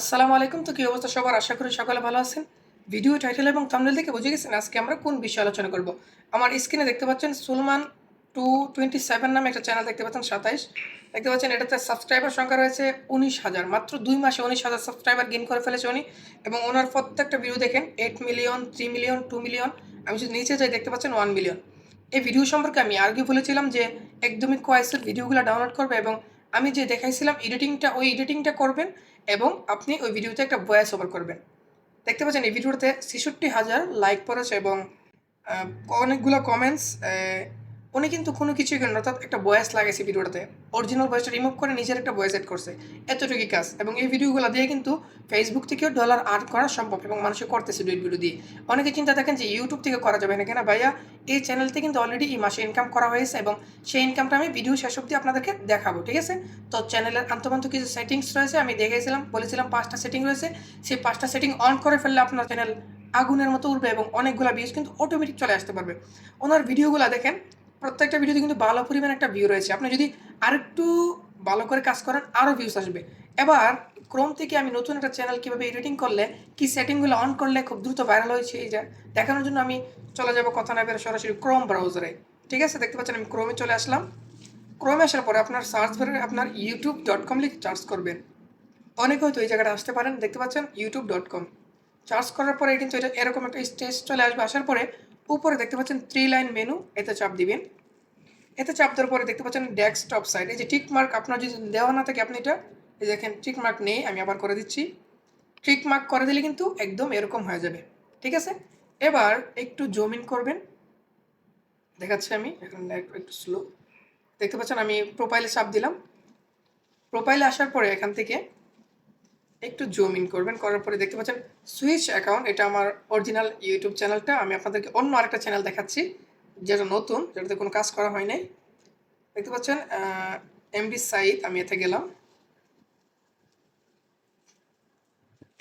আসসালামু আলাইকুম। তো কি অবস্থা সবার? আশা করি সকালে ভালো আছেন। ভিডিও টাইটেল এবং থামনেল দেখে বুঝে গেছেন আজকে আমরা কোন বিষয়ে আলোচনা করব। আমার স্ক্রিনে দেখতে পাচ্ছেন সুলমান টু টোয়েন্টি সেভেন নামে একটা চ্যানেল দেখতে পাচ্ছেন, সাতাইশ। দেখতে পাচ্ছেন এটাতে সাবস্ক্রাইবার সংখ্যা রয়েছে উনিশ হাজার। মাত্র দুই মাসে উনিশ হাজার সাবস্ক্রাইবার গেইন করে ফেলেছে উনি এবং ওনার প্রত্যেকটা ভিডিও দেখেন eight million three million two million আমি যদি নিচে যাই দেখতে পাচ্ছেন ওয়ান মিলিয়ন এই ভিডিও সম্পর্কে আমি আগে বলেছিলাম যে একদমই কয়েসের ভিডিওগুলো ডাউনলোড করবে এবং আমি যে দেখাইছিলাম এডিটিংটা ওই এডিটিংটা করবেন। এবং আপনি ওই ভিডিওতে একটা ভয়েস ওভার করবেন। দেখতে পাচ্ছেন এই ভিডিওতে ছেষট্টি হাজার লাইক পড়েছে এবং অনেকগুলো কমেন্টস উনি কিন্তু কোনো কিছুই করেন অর্থাৎ একটা ভয়েস লাগাইছে ভিডিওটাতে। অরিজিনাল ভয়েসটা রিমুভ করে নিজের একটা ভয়েস এড করছে। এতটুকুই কাজ। এবং এই ভিডিওগুলো দিয়ে কিন্তু ফেসবুক থেকেও ডলার আর্ন করা সম্ভব এবং মানুষে করতেছে ডুইট ভিডিও দিয়ে। অনেকে চিন্তা থাকেন যে ইউটিউব থেকে করা যাবে না কেন? ভাইয়া, এই চ্যানেলতে কিন্তু অলরেডি এই মাসে ইনকাম করা হয়েছে এবং সেই ইনকামটা আমি ভিডিও শেষ অবধি আপনাদেরকে দেখাবো, ঠিক আছে? তো চ্যানেলের আন্তপান্ত কিছু সেটিংস রয়েছে, আমি দেখেছিলাম বলেছিলাম পাঁচটা সেটিং রয়েছে। সেই পাঁচটা সেটিং অন করে ফেললে আপনার চ্যানেল আগুনের মতো উঠবে এবং অনেকগুলো ভিউজ কিন্তু অটোমেটিক চলে আসতে পারবে। ওনার ভিডিওগুলো দেখেন প্রত্যেকটা ভিডিওতে কিন্তু ভালো পরিমাণ একটা ভিউ রয়েছে। আপনি যদি আরেকটু ভালো করে কাজ করেন আরও ভিউজ আসবে। এবার ক্রোম থেকে আমি নতুন একটা চ্যানেল কীভাবে এডিটিং করলে, কি সেটিংগুলো অন করলে খুব দ্রুত ভাইরাল হয়েছে, এই যে দেখানোর জন্য আমি চলে যাব কথা না বেরো সরাসরি ক্রোম ব্রাউজারে ঠিক আছে? দেখতে পাচ্ছেন আমি ক্রোমে চলে আসলাম। ক্রোমে আসার পরে আপনার সার্চ বারে আপনার ইউটিউব ডট কম লিখে চার্জ করবেন। অনেকে হয়তো এই জায়গাটা আসতে পারেন। দেখতে পাচ্ছেন ইউটিউব ডট কম চার্জ করার পরে কিন্তু এটা এরকম একটা স্টেজ চলে আসবে। আসার পরে উপরে দেখতে পাচ্ছেন থ্রি লাইন মেনু এতে চাপ দিবেন। এতে চাপ দেওয়ার পরে দেখতে পাচ্ছেন ডেস্কটপ সাইড এই যে টিক মার্ক আপনার যদি দেওয়া না থাকে আপনি এটা, এই দেখেন টিক মার্ক নেই, আমি আবার করে দিচ্ছি। টিক মার্ক করে দিলে কিন্তু একদম এরকম হয়ে যাবে, ঠিক আছে? এবার একটু জুম ইন করবেন। দেখাচ্ছি আমি একটু স্লো দেখতে পাচ্ছেন আমি প্রোফাইলে চাপ দিলাম। প্রোফাইলে আসার পরে এখান থেকে একটু জুম ইন করবেন, করার পরে দেখতে পাচ্ছেন সুইচ অ্যাকাউন্ট এটা আমার অরিজিনাল ইউটিউব চ্যানেলটা আমি আপনাদেরকে অন্য আরেকটা চ্যানেল দেখাচ্ছি, যেটা নতুন, যেটাতে কোনো কাজ করা হয় নাই। দেখতে পাচ্ছেন এমবি সাইদ আমি এতে গেলাম।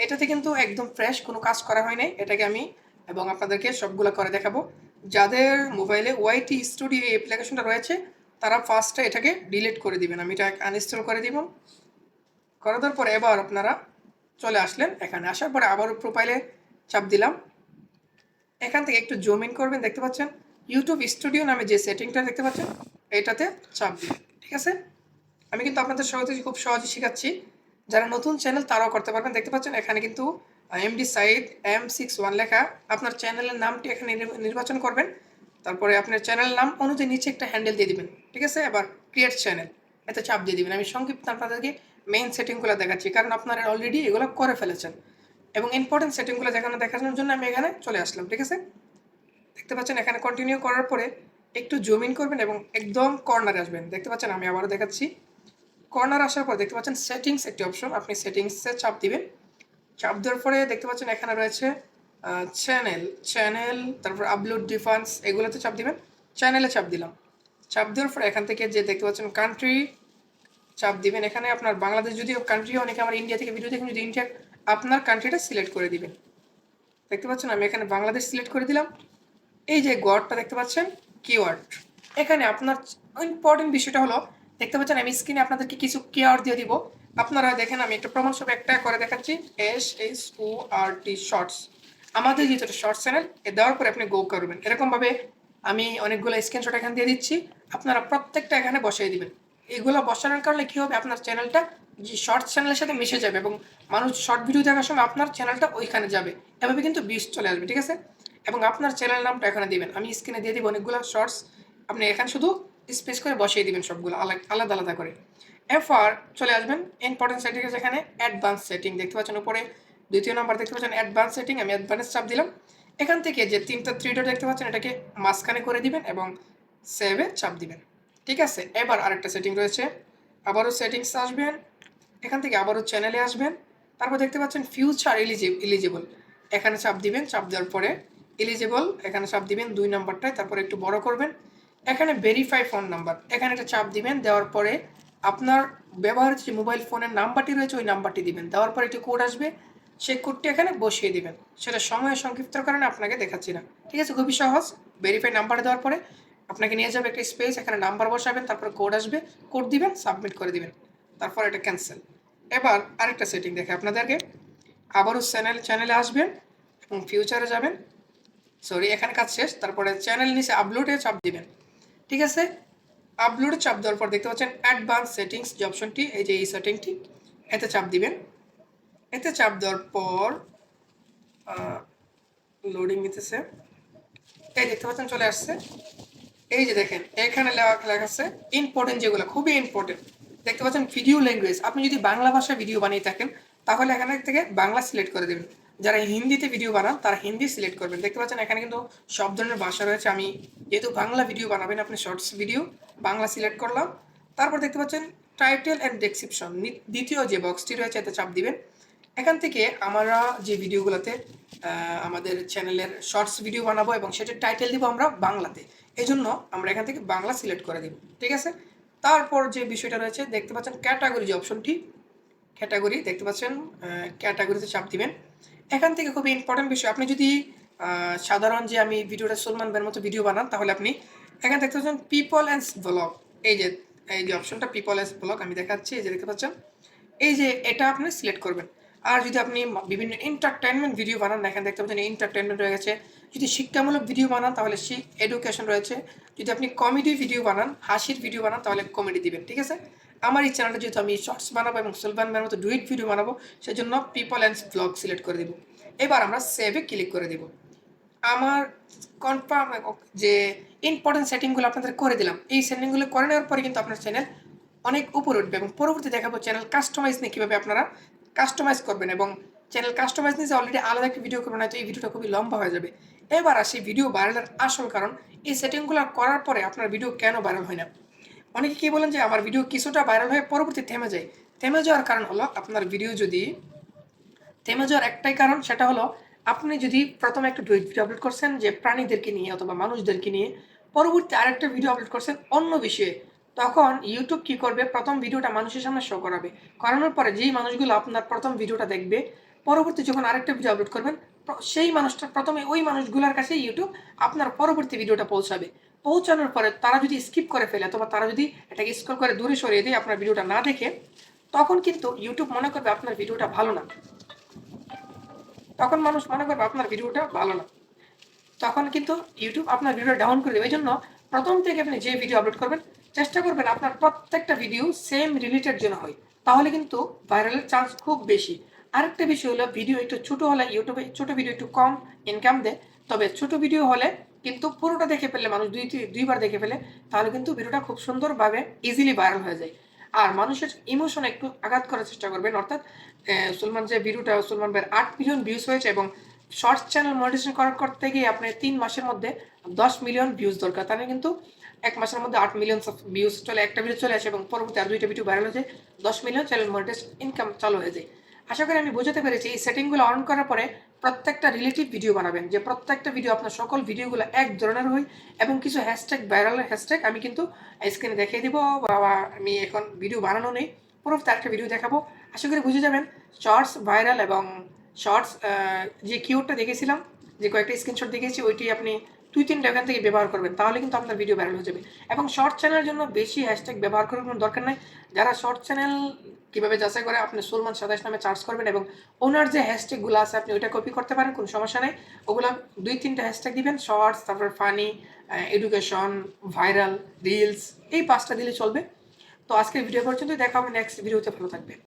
এটাতে কিন্তু একদম ফ্রেশ কোনো কাজ করা হয় নাই, এটাকে আমি এবং আপনাদেরকে সবগুলো করে দেখাবো। যাদের মোবাইলে ওয়াইটি স্টুডিও এই অ্যাপ্লিকেশনটা রয়েছে, তারা ফার্স্টে এটাকে ডিলিট করে দিবেন। আমি এটা আনইনস্টল করে দিব। করে দেওয়ার পরে এবার আপনারা চলে আসলেন এখানে। আসার পরে আবারও প্রোফাইলে চাপ দিলাম। এখান থেকে একটু জুম ইন করবেন, দেখতে পাচ্ছেন? ইউটিউব স্টুডিও নামে যে সেটিংটা দেখতে পাচ্ছেন, এটাতে চাপ ঠিক আছে? আমি কিন্তু আপনাদের সহজে খুব সহজে শেখাচ্ছি। যারা নতুন চ্যানেল তারাও করতে পারবেন। দেখতে পাচ্ছেন, এখানে কিন্তু MD side M six one লেখা। আপনার চ্যানেলের নামটি এখানে নির্বা- নির্বাচন করবেন। তারপরে আপনার চ্যানেল নাম অনুযায়ী নিচে একটা হ্যান্ডেল দিয়ে দিবেন, ঠিক আছে? এবার ক্রিয়েট চ্যানেল এতে চাপ দিয়ে দিবেন। আমি সংক্ষিপ্ত আপনাদেরকে মেইন সেটিংগুলো দেখাচ্ছি। কারণ আপনারা অলরেডি এগুলো করে ফেলেছেন। এবং ইম্পর্টেন্ট সেটিংগুলো দেখানো দেখানোর জন্য আমি এখানে চলে আসলাম, ঠিক আছে? দেখতে পাচ্ছেন, এখানে কন্টিনিউ করার পরে একটু জুম ইন করবেন এবং একদম কর্নারে আসবেন। দেখতে পাচ্ছেন, আমি আবারও দেখাচ্ছি। কর্নার আসার পর দেখতে পাচ্ছেন সেটিংস একটি অপশন আপনি সেটিংসে চাপ দিবেন। চাপ দেওয়ার পরে দেখতে পাচ্ছেন, এখানে রয়েছে চ্যানেল চ্যানেল তারপর আপলোড ডিফান্স এগুলোতে চাপ দিবেন। চ্যানেলে চাপ দিলাম। চাপ দেওয়ার পরে এখান থেকে যে দেখতে পাচ্ছেন কান্ট্রি চাপ দিবেন। এখানে আপনার বাংলাদেশ যদি কান্ট্রি অনেকে আমার ইন্ডিয়া থেকে ভিডিও দেখেন, যদি ইন্ডিয়া আপনার কান্ট্রিটা সিলেক্ট করে দিবেন। দেখতে পাচ্ছেন? আমি এখানে বাংলাদেশ সিলেক্ট করে দিলাম। এই যে গডটা দেখতে পাচ্ছেন? কিওয়ার্ড এখানে আপনার ইম্পর্টেন্ট বিষয়টা হলো, দেখতে পাচ্ছেন? আমি স্ক্রিনে আপনাদেরকে কিছু কিওয়ার্ড দিয়ে দিব। আপনারা দেখেন, আমি একটা প্রমাণ সব একটা করে দেখাচ্ছি। S S O R T shorts আমাদের যেহেতু শর্টস চ্যানেল এ দেওয়ার পরে আপনি গো করবেন। এরকমভাবে আমি অনেকগুলো স্ক্রিনশট এখানে দিয়ে দিচ্ছি। আপনারা প্রত্যেকটা এখানে বসিয়ে দিবেন। এগুলো বসানোর কারণে কী হবে? আপনার চ্যানেলটা যে শর্টস চ্যানেলের সাথে মিশে যাবে এবং মানুষ শর্ট ভিডিও দেখার সময় আপনার চ্যানেলটা ওইখানে যাবে। এভাবে কিন্তু বিষ চলে আসবে, ঠিক আছে? এবং আপনার চ্যানেল নামটা এখানে দিবেন। আমি স্ক্রিনে দিয়ে দিব অনেকগুলো শর্টস আপনি এখানে শুধু স্পেস করে বসিয়ে দিবেন সবগুলো, আলাদা আলাদা আলাদা করে। এরপর চলে আসবেন ইম্পর্টেন্ট সেটিং আছে এখানে অ্যাডভান্স সেটিং দেখতে পাচ্ছেন উপরে দ্বিতীয় নাম্বার দেখতে পাচ্ছেন অ্যাডভান্স সেটিং আমি অ্যাডভান্স চাপ দিলাম। এখান থেকে যে তিনটা থ্রি ডট দেখতে পাচ্ছেন, এটাকে মাঝখানে করে দিবেন এবং সেভে চাপ দিবেন। ঠিক আছে? এবার আরেকটা সেটিং রয়েছে। আবারও সেটিংস আসবেন। এখান থেকে আবারও চ্যানেলে আসবেন। তারপর দেখতে পাচ্ছেন ফিউচার এলিজিবল এখানে চাপ দিবেন, চাপ দেওয়ার পরে এলিজিবল এখানে চাপ দিবেন, দুই নাম্বারটায় তারপরে একটু বড় করবেন। এখানে ভেরিফাই ফোন নাম্বার এখানে একটা চাপ দিবেন, দেওয়ার পরে আপনার ব্যবহৃত যে মোবাইল ফোনের নাম্বারটি রয়েছে, ওই নাম্বারটি দিবেন। দেওয়ার পরে একটি কোড আসবে, সেই কোডটি এখানে বসিয়ে দিবেন। সেটা সময় সংক্ষিপ্তর কারণে আপনাকে দেখাচ্ছি না। ঠিক আছে? খুবই সহজ। ভেরিফাই নাম্বার দেওয়ার পরে আপনাকে নিয়ে যাবে একটা স্পেস এখানে নাম্বার বসাবেন, তারপর কোড আসবে কোড দিবেন সাবমিট করে দিবেন। তারপর এটা ক্যান্সেল এবার আরেকটা সেটিং দেখে আপনাদেরকে। আবারও চ্যানেল চ্যানেলে আসবেন এবং ফিউচারে যাবেন। সরি এখানে কাজ শেষ। তারপরে চ্যানেল নিচে আপলোডে চাপ দিবেন। ঠিক আছে? আপলোডে চাপ দেওয়ার পর দেখতে পাচ্ছেন অ্যাডভান্স সেটিংস যে অপশনটি এই যে এই সেটিংটি এতে চাপ দিবেন। এতে চাপ দেওয়ার পর লোডিং নিতেছে। এই দেখতে পাচ্ছেন চলে আসছে। এই যে দেখেন, এখানে লেখা আছে ইম্পর্টেন্ট যেগুলো, খুবই ইম্পর্টেন্ট দেখতে পাচ্ছেন ভিডিও ল্যাঙ্গুয়েজ আপনি যদি বাংলা ভাষায় ভিডিও বানিয়ে থাকেন, তাহলে এখানে থেকে বাংলা সিলেক্ট করে দেবেন। যারা হিন্দিতে ভিডিও বানান, তারা হিন্দি সিলেক্ট করবেন। দেখতে পাচ্ছেন এখানে কিন্তু সব ধরনের ভাষা রয়েছে। আমি যেহেতু বাংলা ভিডিও বানাবেন, আপনি শর্টস ভিডিও বাংলা সিলেক্ট করলাম। তারপর দেখতে পাচ্ছেন টাইটেল অ্যান্ড ডেসক্রিপশন দ্বিতীয় যে বক্সটি রয়েছে, এতে চাপ দিবেন। এখান থেকে আমরা যে ভিডিওগুলোতে আমাদের চ্যানেলের শর্টস ভিডিও বানাবো এবং সেটার টাইটেল দিব আমরা বাংলাতে। এই জন্য আমরা এখান থেকে বাংলা সিলেক্ট করে দিব, ঠিক আছে? তারপর যে বিষয়টা রয়েছে, দেখতে পাচ্ছেন ক্যাটাগরি যে অপশনটি, ক্যাটাগরি, দেখতে পাচ্ছেন ক্যাটাগরিতে চাপ দিবেন। এখান থেকে খুবই ইম্পর্টেন্ট বিষয়, আপনি যদি সাধারণ যে আমি ভিডিওটা সলমান বের মতো ভিডিও বানান, তাহলে আপনি এখানে দেখতে পাচ্ছেন পিপল অ্যান্ড ব্লগ এই যে এই যে অপশনটা পিপল অ্যান্ড ব্লগ আমি দেখাচ্ছি, এই যে দেখতে পাচ্ছেন। এই যে, এটা আপনি সিলেক্ট করবেন। আর যদি আপনি বিভিন্ন এন্টারটেনমেন্ট ভিডিও বানান, এখানে দেখতে পাচ্ছেন এন্টারটেনমেন্ট রয়ে গেছে। যদি শিক্ষামূলক ভিডিও বানান, তাহলে সেই এডুকেশন রয়েছে। যদি আপনি কমেডি ভিডিও বানান, হাসির ভিডিও বানান, তাহলে কমেডি দিবেন, ঠিক আছে? আমার এই চ্যানেলটা যেহেতু আমি শর্টস বানাবো এবং সুলবান ভাইয়ের মতো ডুইট ভিডিও বানাবো, সেজন্য পিপল অ্যান্ড ব্লগ সিলেক্ট করে দিব। এবার আমরা সেভে ক্লিক করে দিব। আমার কনফার্ম যে ইম্পর্টেন্ট সেটিংগুলো আপনাদের করে দিলাম। এই সেটিংগুলো করে নেওয়ার পরে কিন্তু আপনার চ্যানেল অনেক উপরে উঠবে এবং পরবর্তী দেখাবো চ্যানেল কাস্টমাইজ নিয়ে কীভাবে আপনারা কাস্টমাইজ করবেন এবং চ্যানেল কাস্টমাইজ নিয়ে অলরেডি আলাদা একটা ভিডিও করবেন, হয়তো এই ভিডিওটা খুবই লম্বা হয়ে যাবে। এবার আসি ভিডিও ভাইরালের আসল কারণ। এই সেটিংগুলো করার পরে আপনার ভিডিও কেন ভাইরাল হয় না? অনেকে কি বলেন যে, আমার ভিডিও কিছুটা ভাইরাল হয়ে পরবর্তী থেমে যায়। থেমে যাওয়ার কারণ হলো, আপনার ভিডিও যদি থেমে যাওয়ার একটাই কারণ, সেটা হলো, আপনি যদি প্রথমে একটা ভিডিও আপলোড করছেন, যে প্রাণীদেরকে নিয়ে অথবা মানুষদেরকে নিয়ে পরবর্তী আরেকটা ভিডিও আপলোড করছেন অন্য বিষয়ে, তখন ইউটিউব কি করবে? প্রথম ভিডিওটা মানুষের সামনে শো করাবে। করানোর পরে যেই মানুষগুলো আপনার প্রথম ভিডিওটা দেখবে, পরবর্তী যখন আরেকটা ভিডিও আপলোড করবেন সেই মানুষটা, প্রথমে ওই মানুষগুলোর কাছে ইউটিউব আপনার পরবর্তী ভিডিওটা পৌঁছাবে। পৌঁছানোর পরে তারা যদি স্কিপ করে ফেলে অথবা তারা যদি এটাকে স্ক্রল করে দূরে সরিয়ে দিয়ে আপনার ভিডিওটা না দেখে, তখন কিন্তু ইউটিউব মনে করবে আপনার ভিডিওটা ভালো না। তখন মানুষ মনে করবে আপনার ভিডিওটা ভালো না। তখন কিন্তু ইউটিউব আপনার ভিডিও ডাউন করে দেবে। এই জন্য প্রথম থেকে আপনি যে ভিডিও আপলোড করবেন, চেষ্টা করবেন আপনার প্রত্যেকটা ভিডিও সেম রিলেটেড যেন হয়। তাহলে কিন্তু ভাইরালের চান্স খুব বেশি। আরেকটা বিষয় হলো ভিডিও একটু ছোট হলে ইউটিউবে ছোট ভিডিও একটু কম ইনকাম দেয়। তবে ছোট ভিডিও হলে কিন্তু পুরোটা দেখে ফেললে, মানুষ দুই দুই- দুইবার দেখে ফেলে, তাহলে কিন্তু ভিডিওটা খুব সুন্দরভাবে ইজিলি ভাইরাল হয়ে যায়। আর মানুষের ইমোশন একটু আঘাত করার চেষ্টা করবেন, অর্থাৎ সুলমান যে ভিডিওটা সুলমান ভাইয়ের আট মিলিয়ন ভিউজ হয়েছে এবং শর্টস চ্যানেল মনিটাইজেশন করার করতে গিয়ে আপনি তিন মাসের মধ্যে দশ মিলিয়ন ভিউজ দরকার। তাহলে কিন্তু এক মাসের মধ্যে আট মিলিয়ন ভিউজ চলে, একটা ভিডিও চলে আসে এবং পরবর্তী আর দুইটা ভিডিও ভাইরাল হয়ে যায়, দশ মিলিয়ন চ্যানেল মনিটাইজ ইনকাম চালু হয়ে যায়। আশা করি আমি বোঝাতে পেরেছি, এই সেটিংগুলো অন করার পরে প্রত্যেকটা রিলেটিভ ভিডিও বানাবেন, যে প্রত্যেকটা ভিডিও আপনার সকল ভিডিওগুলো এক ধরনের হয় এবং কিছু হ্যাশট্যাগ ভাইরাল হ্যাশট্যাগ আমি কিন্তু স্ক্রিনে দেখিয়ে দিব বা আমি এখন ভিডিও বানানো নেই পরবর্তী একটা ভিডিও দেখাবো। আশা করি বুঝে যাবেন শর্টস ভাইরাল এবং শর্টস যে কিউরটা দেখেছিলাম, যে কয়েকটা স্ক্রিনশট দেখেছি, ওইটি আপনি দুই তিনটা ওখান থেকে ব্যবহার করবেন, তাহলে কিন্তু আপনার ভিডিও ভাইরাল হয়ে যাবে। এবং শর্ট চ্যানেলের জন্য বেশি হ্যাশট্যাগ ব্যবহার করার কোনো দরকার নাই। যারা শর্ট চ্যানেল কীভাবে যাচাই করে, আপনি সুলমান সাদাস নামে চার্জ করবেন এবং ওনার যে হ্যাশট্যাগুলো আছে, আপনি ওইটা কপি করতে পারেন, কোনো সমস্যা নেই। ওগুলো দুই তিনটা হ্যাশট্যাগ দিবেন শর্টস তারপর ফানি এডুকেশন ভাইরাল রিলস এই পাঁচটা দিলে চলবে। তো আজকের ভিডিও পর্যন্ত দেখা হবে নেক্সট ভিডিওতে ভালো থাকবে